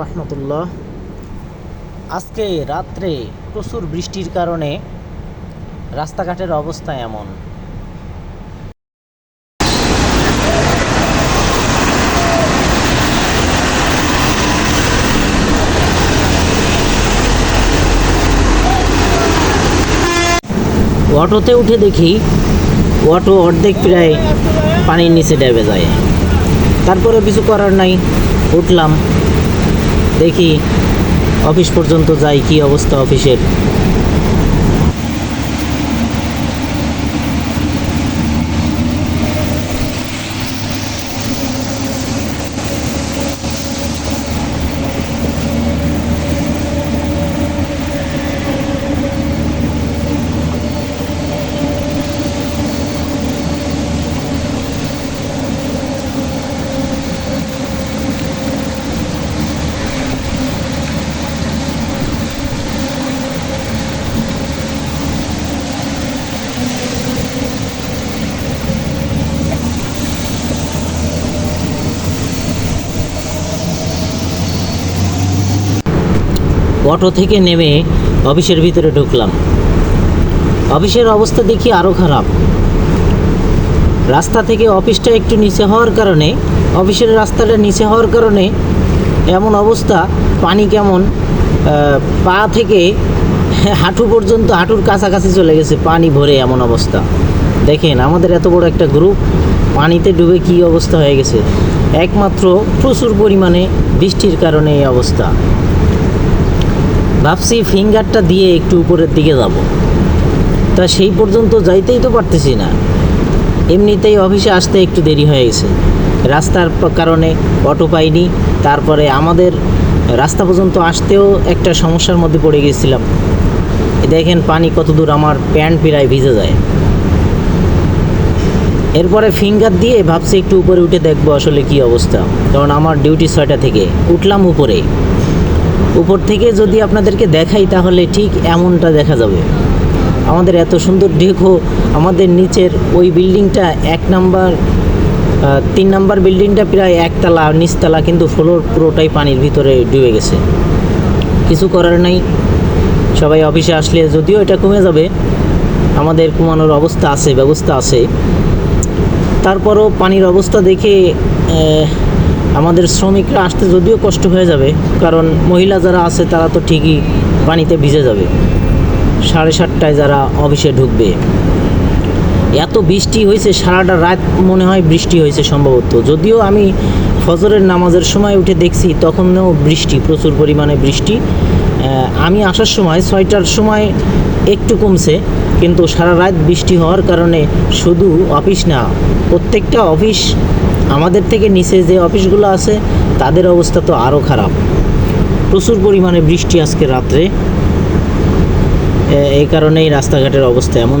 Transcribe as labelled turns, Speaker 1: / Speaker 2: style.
Speaker 1: রহমতুল্লাহ। আজকে রাত্রে প্রচুর বৃষ্টির কারণে রাস্তাঘাটের অবস্থা এমন। অটোতে উঠে দেখি অটো অর্ধেক প্রায় পানির নিচে ডেবে যায়। তারপরে কিছু করার নাই, উঠলাম। দেখি অফিস পর্যন্ত যাই কি অবস্থা অফিসের? অটো থেকে নেমে অফিসের ভিতরে ঢুকলাম। অফিসের অবস্থা দেখি আরও খারাপ। রাস্তা থেকে অফিসটা একটু নিচে হওয়ার কারণে, অফিসের রাস্তাটা নিচে হওয়ার কারণে এমন অবস্থা, পানি কেমন পা থেকে হাঁটু পর্যন্ত হাঁটুর কাছাকাছি চলে গেছে, পানি ভরে এমন অবস্থা। দেখেন, আমাদের এত বড় একটা গ্রুপ, পানিতে ডুবে কী অবস্থা হয়ে গেছে। একমাত্র প্রচুর পরিমাণে বৃষ্টির কারণে এই অবস্থা। ভাবছি ফিঙ্গারটা দিয়ে একটু উপরের দিকে যাব। তা সেই পর্যন্ত যাইতেই তো পারতেছি না। এমনিতেই অফিসে আসতে একটু দেরি হয়ে গেছে। রাস্তার কারণে অটো পাইনি। তারপরে আমাদের রাস্তা পর্যন্ত আসতেও একটা সমস্যার মধ্যে পড়ে গেছিলাম। দেখেন পানি কত দূর আমার প্যান্ট পিরায় ভিজে যায়। এরপরে ফিঙ্গার দিয়ে ভাবছি একটু উপরে উঠে দেখব আসলে কি অবস্থা। কারণ আমার ডিউটি ছয়টা থেকে। উঠলাম উপরে। উপর থেকে যদি আপনাদেরকে দেখাই, তাহলে ঠিক এমনটা দেখা যাবে। আমাদের এত সুন্দর দেখো, আমাদের নিচের ওই বিল্ডিংটা এক নাম্বার তিন নাম্বার বিল্ডিংটা প্রায় একতলা, নিচতলা, কিন্তু ফ্লোর পুরোটাই পানির ভিতরে ডুবে গেছে। কিছু করার নাই। সবাই অফিসে আসলে যদিও এটা কমে যাবে, আমাদের কমানোর অবস্থা আছে, ব্যবস্থা আছে। তারপরও পানির অবস্থা দেখে আমাদের শ্রমিকরা আসতে যদিও কষ্ট হয়ে যাবে, কারণ মহিলা যারা আছে তারা তো ঠিকই পানিতে ভিজে যাবে। সাড়ে সাতটায় যারা অফিসে ঢুকবে। এত বৃষ্টি হয়েছে, সারাটা রাত মনে হয় বৃষ্টি হয়েছে সম্ভবত। যদিও আমি ফজরের নামাজের সময় উঠে দেখছি তখনও বৃষ্টি, প্রচুর পরিমাণে বৃষ্টি। আমি আসার সময়, ছয়টার সময় একটু কমছে, কিন্তু সারা রাত বৃষ্টি হওয়ার কারণে শুধু অফিস না, প্রত্যেকটা অফিস আমাদের থেকে নিচে যে অফিসগুলো আছে, তাদের অবস্থা তো আরও খারাপ। প্রচুর পরিমাণে বৃষ্টি আজকে রাত্রে। এই কারণেই রাস্তাঘাটের অবস্থা এমন।